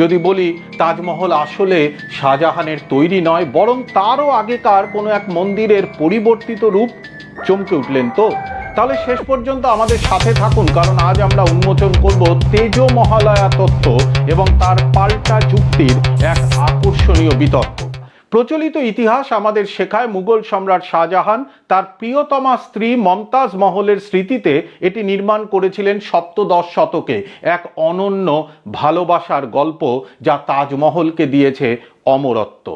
যদি বলি, তাজমহল আসলে শাহজাহানের তৈরি নয়, বরং তারও আগেকার কোনো এক মন্দিরের পরিবর্তিত রূপ চমকে উঠলেন তো? তাহলে শেষ পর্যন্ত আমাদের সাথে থাকুন, কারণ আজ আমরা উন্মোচন করব তেজ মহালয়া তত্ত্ব এবং তার পাল্টা যুক্তির এক আকর্ষণীয় বিতর্ক। প্রচলিত ইতিহাস আমাদের শেখায় মুঘল সম্রাট শাহজাহান, তার প্রিয়তমা স্ত্রী মমতাজ মহলের স্মৃতিতে এটি নির্মাণ করেছিলেন সপ্তদশ শতকে। এক অনন্য ভালোবাসার গল্প যা তাজমহলকে দিয়েছে অমরত্ব।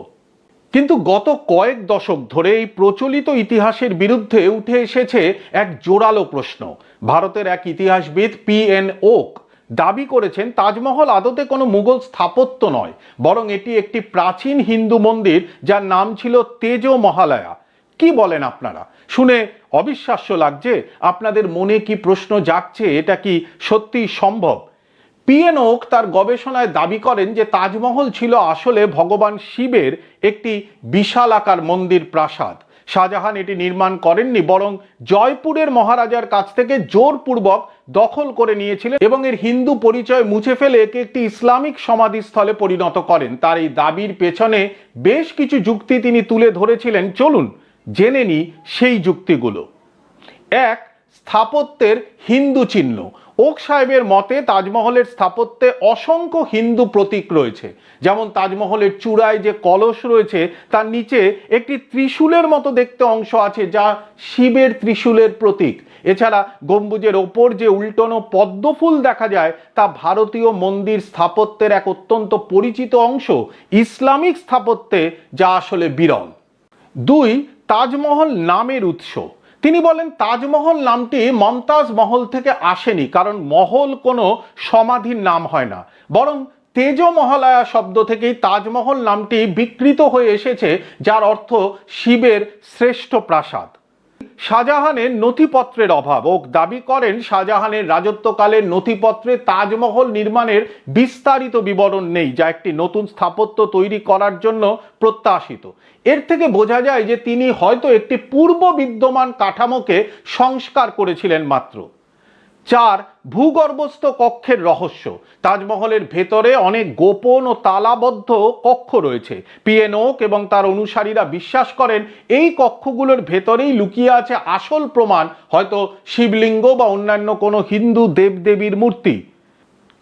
কিন্তু গত কয়েক দশক ধরে এই প্রচলিত ইতিহাসের বিরুদ্ধে উঠে এসেছে এক জোরালো প্রশ্ন। ভারতের এক ইতিহাসবিদ পি এন ওক দাবি করেছেন, তাজমহল আদতে কোনো মুঘল স্থাপত্য নয়, বরং এটি একটি প্রাচীন হিন্দু মন্দির যার নাম ছিল তেজ মহালয়া। কি বলেন আপনারা? শুনে অবিশ্বাস্য লাগছে, আপনাদের মনে কি প্রশ্ন জাগছে, এটা কি সত্যিই সম্ভব? পিএন ওক তার গবেষণায় দাবি করেন যে তাজমহল ছিল আসলে ভগবান শিবের একটি বিশাল আকার মন্দির প্রাসাদ। শাহজাহান এটি নির্মাণ করেননি, বরং জয়পুরের মহারাজার কাছ থেকে জোরপূর্বক দখল করে নিয়েছিলেন এবং এর হিন্দু পরিচয় মুছে ফেলে একে একটি ইসলামিক সমাধিস্থলে পরিণত করেন। তার এই দাবির পেছনে বেশ কিছু যুক্তি তিনি তুলে ধরেছিলেন। চলুন জেনে নিই সেই যুক্তিগুলো। এক, স্থাপত্যের হিন্দু চিহ্ন। ওক সাহেবের মতে তাজমহলের স্থাপত্যে অসংখ্য হিন্দু প্রতীক রয়েছে। যেমন তাজমহলের চূড়ায় যে কলস রয়েছে, তার নিচে একটি ত্রিশূলের মতো দেখতে অংশ আছে যা শিবের ত্রিশূলের প্রতীক। এছাড়া গম্বুজের ওপর যে উল্টোনো পদ্মফুল দেখা যায়, তা ভারতীয় মন্দির স্থাপত্যের এক অত্যন্ত পরিচিত অংশ, ইসলামিক স্থাপত্যে যা আসলে বিরল। দুই, তাজমহল নামের উৎস। তিনি বলেন, তাজমহল নামটি মমতাজ মহল থেকে আসেনি, কারণ মহল কোনো সমাধির নাম হয় না। বরং তেজ মহালয়া শব্দ থেকেই তাজমহল নামটি বিকৃত হয়ে এসেছে, যার অর্থ শিবের শ্রেষ্ঠ প্রাসাদ। শাহজাহানের নথিপত্রের অভাব। ও দাবি করেন, শাহজাহানের রাজত্বকালের নথিপত্রে তাজমহল নির্মাণের বিস্তারিত বিবরণ নেই, যা একটি নতুন স্থাপত্য তৈরি করার জন্য প্রত্যাশিত। এর থেকে বোঝা যায় যে তিনি হয়তো একটি পূর্ব বিদ্যমান কাঠামোকে সংস্কার করেছিলেন মাত্র। চার ভূগর্ভস্থ কক্ষের রহস্য। তাজমহলের ভেতরে অনেক গোপন ও তালাবদ্ধ কক্ষ রয়েছে। পিএনওক এবং তার অনুসারীরা বিশ্বাস করেন, এই কক্ষগুলোর ভেতরেই লুকিয়ে আছে আসল প্রমাণ, হয়তো শিবলিঙ্গ বা অন্যান্য কোনো হিন্দু দেবদেবীর মূর্তি।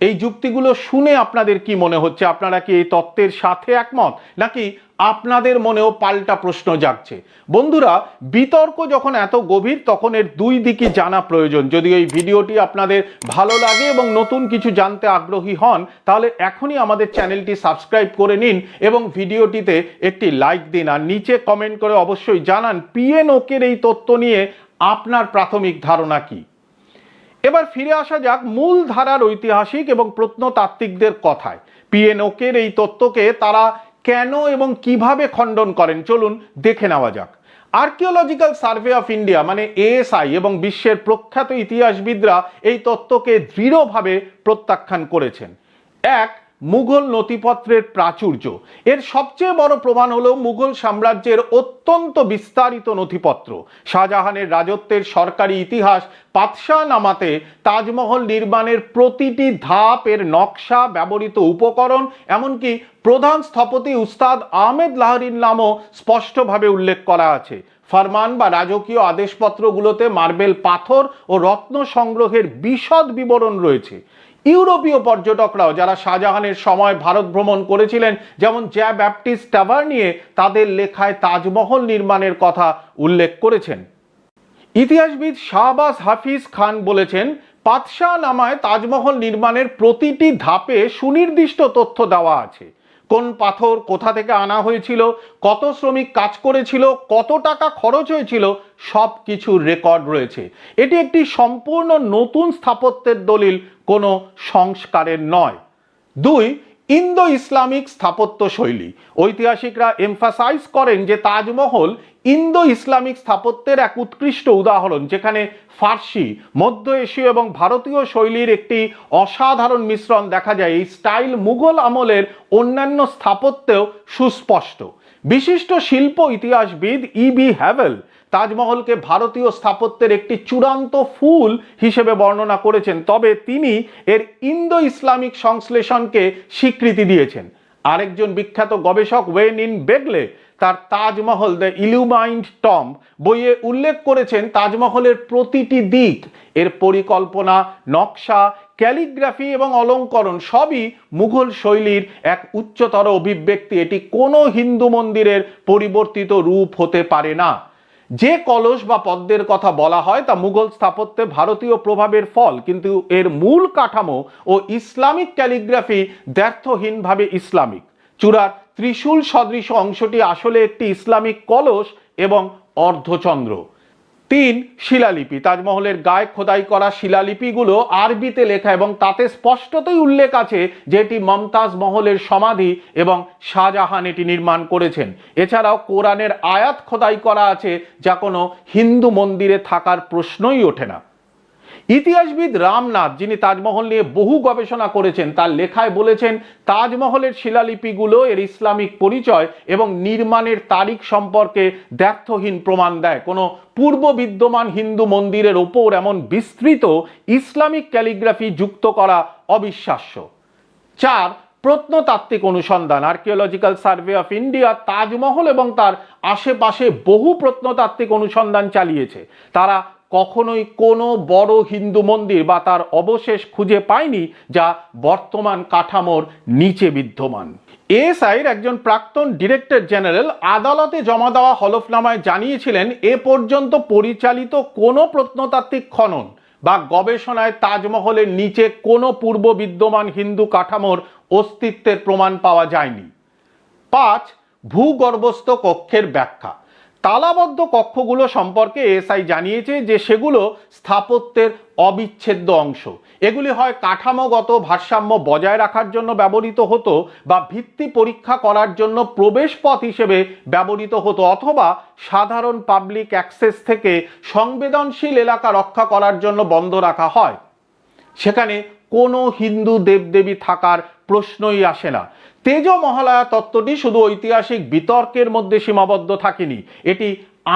এই যুক্তিগুলো শুনে আপনাদের কি মনে হচ্ছে? আপনারা কি এই তত্ত্বের সাথে একমত? নাকি আপনাদের মনেও পাল্টা প্রশ্ন জাগছে? বন্ধুরা, বিতর্ক যখন এত গভীর, তখন এর দুই দিকই জানা প্রয়োজন। যদি এই ভিডিওটি আপনাদের ভালো লাগে এবং নতুন কিছু জানতে আগ্রহী হন, তাহলে এখনই আমাদের চ্যানেলটি সাবস্ক্রাইব করে নিন এবং ভিডিওটিতে একটি লাইক দিন। আর নিচে কমেন্ট করে অবশ্যই জানান, পিএনওকের এই তত্ত্ব নিয়ে আপনার প্রাথমিক ধারণা কী? এবার ফিরে আসা যাক মূল ধারার ঐতিহাসিক এবং প্রত্নতাত্ত্বিকদের কথায়। পিএনওকের এই তত্ত্বকে তারা কেন এবং কীভাবে খণ্ডন করেন? চলুন দেখে নেওয়া যাক। আর্কিওলজিক্যাল সার্ভে অফ ইন্ডিয়া মানে এএসআই এবং বিশ্বের প্রখ্যাত ইতিহাসবিদরা এই তত্ত্বকে দৃঢ়ভাবে প্রত্যাখ্যান করেছেন। এক মুঘল নথিপত্রের প্রাচুর্য। এর সবচেয়ে বড় প্রমাণ হলো মুঘল সাম্রাজ্যের অত্যন্ত বিস্তারিত নথিপত্র। শাহজাহানের রাজত্বের সরকারি ইতিহাস পাতশাহ নামাতে তাজমহল নির্মাণের প্রতিটি ধাপ এর নকশা, ব্যবহৃত উপকরণ, এমনকি প্রধান স্থপতি উস্তাদ আহমেদ লাহরির নামও স্পষ্টভাবে উল্লেখ করা আছে। ফরমান বা রাজকীয় আদেশপত্রগুলোতে মার্বেল পাথর ও রত্ন সংগ্রহের বিশদ বিবরণ রয়েছে। ইউরোপীয় পর্যটকরাও যারা শাহজাহানের সময় ভারত ভ্রমণ করেছিলেন, যেমন জ্যা ব্যাপটিস্ট টাভার্নিয়ে, তাদের লেখায় তাজমহল নির্মাণের কথা উল্লেখ করেছেন। ইতিহাসবিদ শাহবাজ হাফিজ খান বলেছেন, পাতশাহ নামায় তাজমহল নির্মাণের প্রতিটি ধাপে সুনির্দিষ্ট তথ্য দেওয়া আছে। কোন পাথর কোথা থেকে আনা হয়েছিল, কত শ্রমিক কাজ করেছিল, কত টাকা খরচ হয়েছিল সব কিছুর রেকর্ড রয়েছে। এটি একটি সম্পূর্ণ নতুন স্থাপত্যের দলিল কোনো সংস্কারের নয়। দুই ইন্দো ইসলামিক স্থাপত্য শৈলী ঐতিহাসিকরা এমফাসাইজ করেন যে তাজমহল ইন্দো ইসলামিক স্থাপত্যের এক উৎকৃষ্ট উদাহরণ, যেখানে ফার্সি, মধ্য এশীয় এবং ভারতীয় শৈলীর একটি অসাধারণ মিশ্রণ দেখা যায়। এই স্টাইল মুঘল আমলের অন্যান্য স্থাপত্যেও সুস্পষ্ট। বিশিষ্ট শিল্প ইতিহাসবিদ ইবি হ্যাভেল তাজমহলকে ভারতীয় স্থাপত্যের একটি চূড়ান্ত ফুল হিসেবে বর্ণনা করেছেন। তবে তিনি এর ইন্দো ইসলামিক সংশ্লেষণকে স্বীকৃতি দিয়েছেন। আরেকজন বিখ্যাত গবেষক ওয়েন ইন বেগলে তার তাজমহল দ্য ইলুমাইন্ড টম বইয়ে উল্লেখ করেছেন, তাজমহলের প্রতিটি দিক, এর পরিকল্পনা, নকশা, ক্যালিগ্রাফি এবং অলঙ্করণ সবই মুঘল শৈলীর এক উচ্চতর অভিব্যক্তি। এটি কোনো হিন্দু মন্দিরের পরিবর্তিত রূপ হতে পারে না। যে কলস বা পদ্মের কথা বলা হয় তা মুঘল স্থাপত্যে ভারতীয় প্রভাবের ফল, কিন্তু এর মূল কাঠামো ও ইসলামিক ক্যালিগ্রাফি দ্ব্যর্থহীনভাবে ইসলামিক। চূড়ার ত্রিশূল সদৃশ অংশটি আসলে একটি ইসলামিক কলস এবং অর্ধচন্দ্র। তিন শিলালিপি। তাজমহলের গায়ে খোদাই করা শিলালিপিগুলো আরবিতে লেখা এবং তাতে স্পষ্টতই উল্লেখ আছে যে এটি মমতাজ মহলের সমাধি এবং শাহজাহান এটি নির্মাণ করেছেন। এছাড়াও কোরআনের আয়াত খোদাই করা আছে যা কোনো হিন্দু মন্দিরে থাকার প্রশ্নই ওঠে না। ইতিহাসবিদ রামনাথ, যিনি তাজমহল নিয়ে বহু গবেষণা করেছেন, তার লেখায় বলেছেন, তাজমহলের শিলালিপিগুলো এর ইসলামিক পরিচয় এবং নির্মাণের তারিখ সম্পর্কে দ্ব্যর্থহীন প্রমাণ দেয়। কোনো পূর্ব বিদ্যমান হিন্দু মন্দিরের ওপর এমন বিস্তৃত ইসলামিক ক্যালিগ্রাফি যুক্ত করা অবিশ্বাস্য। চার, প্রত্নতাত্ত্বিক অনুসন্ধান, archaeological survey of India Taj Mahal এবং তার আশেপাশে বহু প্রত্নতাত্ত্বিক অনুসন্ধান চালিয়েছে। তারা কখনোই কোনো বড় হিন্দু মন্দির বা তার অবশেষ খুঁজে পায়নি যা বর্তমান কাঠামোর নিচে বিদ্যমান। এএসআইয়ের একজন প্রাক্তন ডিরেক্টর জেনারেল আদালতে জমা দেওয়া হলফনামায় জানিয়েছিলেন, এ পর্যন্ত পরিচালিত কোনো প্রত্নতাত্ত্বিক খনন বা গবেষণায় তাজমহলের নিচে কোনো পূর্ব বিদ্যমান হিন্দু কাঠামোর অস্তিত্বের প্রমাণ পাওয়া যায়নি। পাঁচ, ভূগর্ভস্থ কক্ষের ব্যাখ্যা। তালাবদ্ধ কক্ষগুলো সম্পর্কে এসআই জানিয়েছে যে সেগুলো স্থাপত্যের অবিচ্ছেদ্য অংশ। এগুলি হয় কাঠামোগত ভারসাম্য বজায় রাখার জন্য ব্যবহৃত হতো বা ভিত্তি পরীক্ষা করার জন্য প্রবেশ পথ হিসেবে ব্যবহৃত হতো অথবা সাধারণ পাবলিক অ্যাক্সেস থেকে সংবেদনশীল এলাকা রক্ষা করার জন্য বন্ধ রাখা হয়। সেখানে কোনো হিন্দু দেবদেবী থাকার প্রশ্নই আসে না। তেজ মহালয়া তত্ত্বটি শুধু ঐতিহাসিক বিতর্কের মধ্যে সীমাবদ্ধ থাকেনি, এটি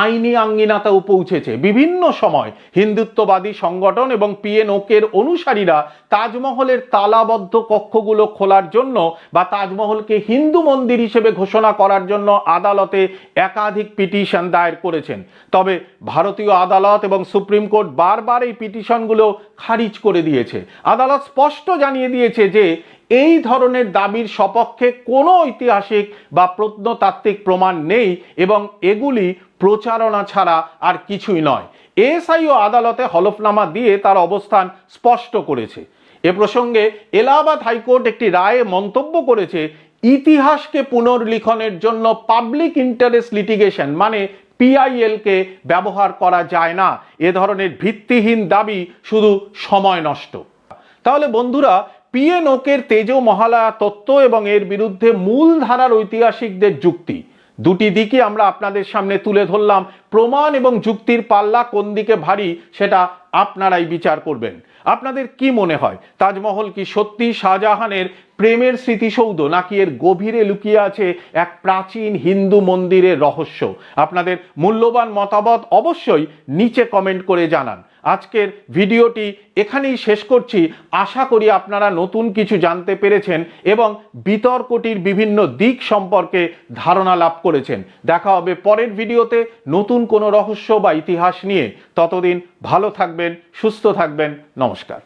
আইনি আঙ্গিনাতেও পৌঁছেছে। বিভিন্ন সময় হিন্দুত্ববাদী সংগঠন এবং পিএনওকের অনুসারীরা তাজমহলের তালাবদ্ধ কক্ষগুলো খোলার জন্য বা তাজমহলকে হিন্দু মন্দির হিসেবে ঘোষণা করার জন্য আদালতে একাধিক পিটিশন দায়ের করেছেন। তবে ভারতীয় আদালত এবং সুপ্রিম কোর্ট বারবার এই পিটিশনগুলো খারিজ করে দিয়েছে। আদালত স্পষ্ট জানিয়ে দিয়েছে যে এই ধরনের দাবির সপক্ষে কোনো ঐতিহাসিক বা প্রত্নতাত্ত্বিক প্রমাণ নেই এবং এগুলি প্রচারণা ছাড়া আর কিছুই নয়। এসআইও আদালতে হলফনামা দিয়ে তার অবস্থান স্পষ্ট করেছে। এ প্রসঙ্গে এলাহাবাদ হাইকোর্ট একটি রায়ে মন্তব্য করেছে, ইতিহাসকে পুনর্লিখনের জন্য পাবলিক ইন্টারেস্ট লিটিগেশন মানে পিআইএলকে ব্যবহার করা যায় না। এ ধরনের ভিত্তিহীন দাবি শুধু সময় নষ্ট। তাহলে বন্ধুরা পিএনওকের তেজ মহালয়া তত্ত্ব এবং এর বিরুদ্ধে মূল ধারার ঐতিহাসিকদের যুক্তি। দুটি দিকই আমরা আপনাদের সামনে তুলে ধরলাম। প্রমাণ এবং যুক্তির পাল্লা কোন দিকে ভারী, সেটা আপনারাই বিচার করবেন। আপনাদের কি মনে হয়? তাজমহল কি সত্যি শাহজাহানের প্রেমের স্মৃতিসৌধ, নাকি এর গভীরে লুকিয়ে আছে এক প্রাচীন হিন্দু মন্দিরের রহস্য? আপনাদের মূল্যবান মতামত অবশ্যই নিচে কমেন্ট করে জানান। আজকের ভিডিওটি এখানেই শেষ করছি। আশা করি আপনারা নতুন কিছু জানতে পেরেছেন এবং বিতর্কটির বিভিন্ন দিক সম্পর্কে ধারণা লাভ করেছেন। দেখা হবে পরের ভিডিওতে। নতুন কোনো রহস্য বা ইতিহাস নিয়ে ততদিন ভালো থাকবেন সুস্থ থাকবেন। নমস্কার।